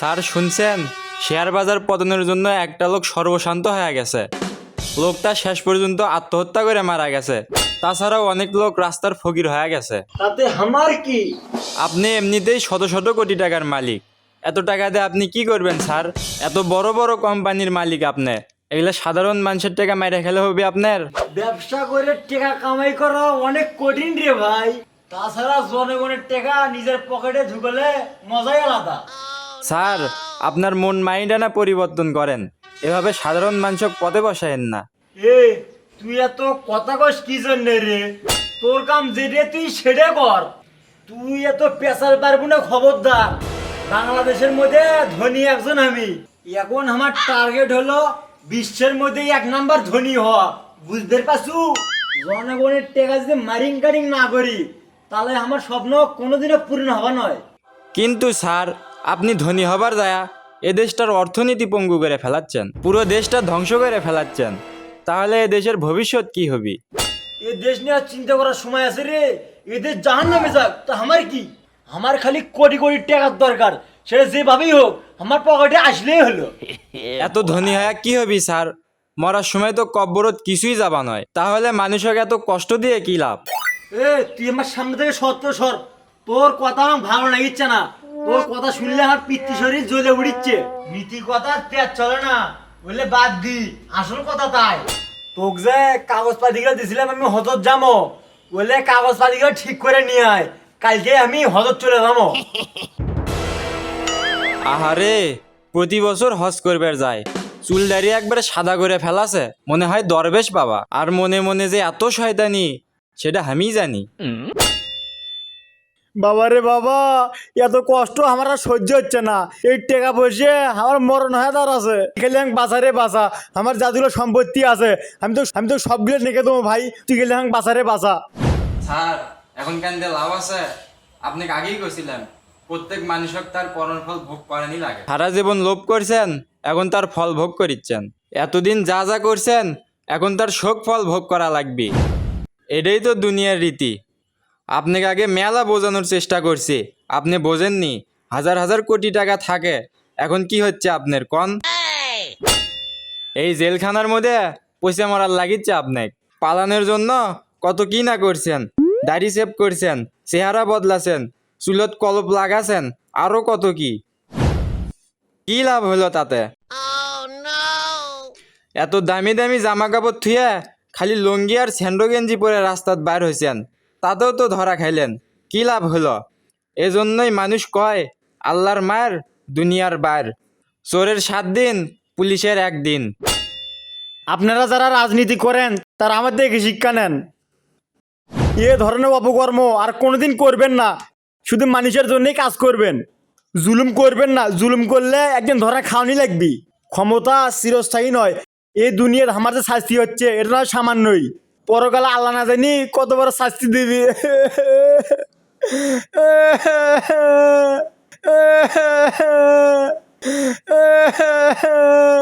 Sir শুনছেন? Share বাজার পতনের জন্য একটা লোক সর্বশান্ত হয়ে গেছে। লোকটা শেষ পর্যন্ত আত্মহত্যা করে মারা গেছে। তাছাড়াও অনেক লোক রাস্তার ফকির হয়ে গেছে। তাতে আমার কি? আপনি এমনিতেই শত শত কোটি টাকার মালিক। এত টাকা দিয়ে আপনি কি করবেন স্যার? এত বড় বড় কোম্পানির মালিক আপনি। এগুলো সাধারণ মানুষের টাকা মাইরে খেলে হবে আপনার। ব্যবসা করে টাকা কামাই করা অনেক কঠিন রে ভাই। তাছাড়া জনগণের টাকা নিজের পকেটে ঢুকলে মজাই আলাদা। স্যার আপনার মন মাইন্ডটা না পরিবর্তন করেন। এভাবে সাধারণ মানুষক পথে বসায়েন না। এ তুই এত কথা কস কি জন্য রে? তোর কাম যেটা তুই সেটা কর। তুই এত পেশাল পারব না খবরদার। বাংলাদেশের মধ্যে ধনী একজন আমি। এখন আমার টার্গেট হলো বিশ্বের মধ্যে এক নাম্বার ধনী হওয়া। বুঝতে পারছু? জনগণের টেকা যদি মারিং কারিং না করি তাহলে আমার স্বপ্ন কোনোদিনও পূর্ণ হওয়া নয়। কিন্তু স্যার আপনি ধনী হবার দায়া এ দেশটার অর্থনীতি পঙ্গু করে ফেলাচ্ছেন পুরো দেশটা ধ্বংস করে ফেলাচ্ছেন। তাহলে এ দেশের ভবিষ্যৎ কি হবি? এ দেশ নিয়ে আর চিন্তা করার সময় আছে রে। এদের জাহান নামে যাক তা আমার কি? আমার খালি কোটি কোটি টাকার দরকার সেটা যেভাবেই হোক আমার পকেটে আসলেই হলো। এত ধনী হয়ে কি হবি স্যার? মরার সময় তো কব্বরত কিছুই যাবা নয়। তাহলে মানুষকে এত কষ্ট দিয়ে কি লাভ? এ তুই আমার সামনে থেকে সত্য সর। তোর কথা আমার ভালো লাগিচ্ছে না। তোর কথা শুনলে আমার পিতৃ শরীর জ্বলে উড়িচ্ছে। নীতি কথা তেজ চলে না। বললে বাদ দি, আসল কথা তাই। তোকে যে কাগজ পাতিগুলো দিছিলাম আমি হজত যাব বললে কাগজ পাতিগুলো ঠিক করে নিয়ে আয়। কালকে আমি হজত চলে যাব আহারে, প্রতি বছর হজ করবার যায়। চুল দাঁড়িয়ে একবারে সাদা করে ফেলাছে। মনে হয় দরবেশ বাবা। আর মনে মনে যে এত শয়তানি, সেটা আমি জানি। বাবা রে বাবা এত কষ্ট আমার আর সহ্য হচ্ছে না। এই টাকা পয়সা আমার মরণ হয়ে দাঁড়াছে। গেলে আমি বাজারে বাঁচা আমার যাদুগুলো সম্পত্তি আছে। আমি তো আমি তো সবগুলো নেকে দেবো ভাই তুই গেলে আমি বাজারে বাঁচা। স্যার এখন কেন দিয়ে লাভ আছে? আপনাকে আগেই কইছিলাম প্রত্যেক মানুষক তার পরন ফল ভোগ করেনি লাগে। সারা জীবন লোভ করছেন এখন তার ফল ভোগ করিচ্ছেন। এতদিন যা যা করছেন এখন তার শোক ফল ভোগ করা লাগবে। এটাই তো দুনিয়ার রীতি। আপনাকে আগে মেলা বোঝানোর চেষ্টা করছি। আপনি বোঝেননি, হাজার হাজার কোটি টাকা থাকে। এখন কি হচ্ছে আপনার, কন? এই জেলখানার মধ্যে পয়সা মরার লাগিচ্ছে আপনাকে। পালানোর জন্য কত কি না করছেন, দাড়ি সেভ করছেন, চেহারা বদলাছেন, চুলত কলপ লাগাছেন, আরও কত কি? কি লাভ হলো তাতে? এত দামি দামি জামা কাপড় থুয়ে খালি লুঙ্গি আর স্যান্ডো গেঞ্জি পরে রাস্তাত বাইর হয়েছেন তাতেও তো ধরা খাইলেন। কি লাভ হলো? এজন্যই মানুষ কয়, আল্লাহর মার দুনিয়ার বার চোরের সাত দিন, পুলিশের একদিন আপনারা যারা রাজনীতি করেন, তারা আমার দেখে শিক্ষা নেন। এ ধরনের অপকর্ম আর কোনোদিন করবেন না। শুধু মানুষের জন্যই কাজ করবেন। জুলুম করবেন না। জুলুম করলে একদিন ধরা খাওয়ানি লাগবি। ক্ষমতা চিরস্থায়ী নয়। এই দুনিয়ার আমার যে শাস্তি হচ্ছে, এটা নয় সামান্যই। পরকালে আল্লাহ না জানি কত বড় শাস্তি দিবি।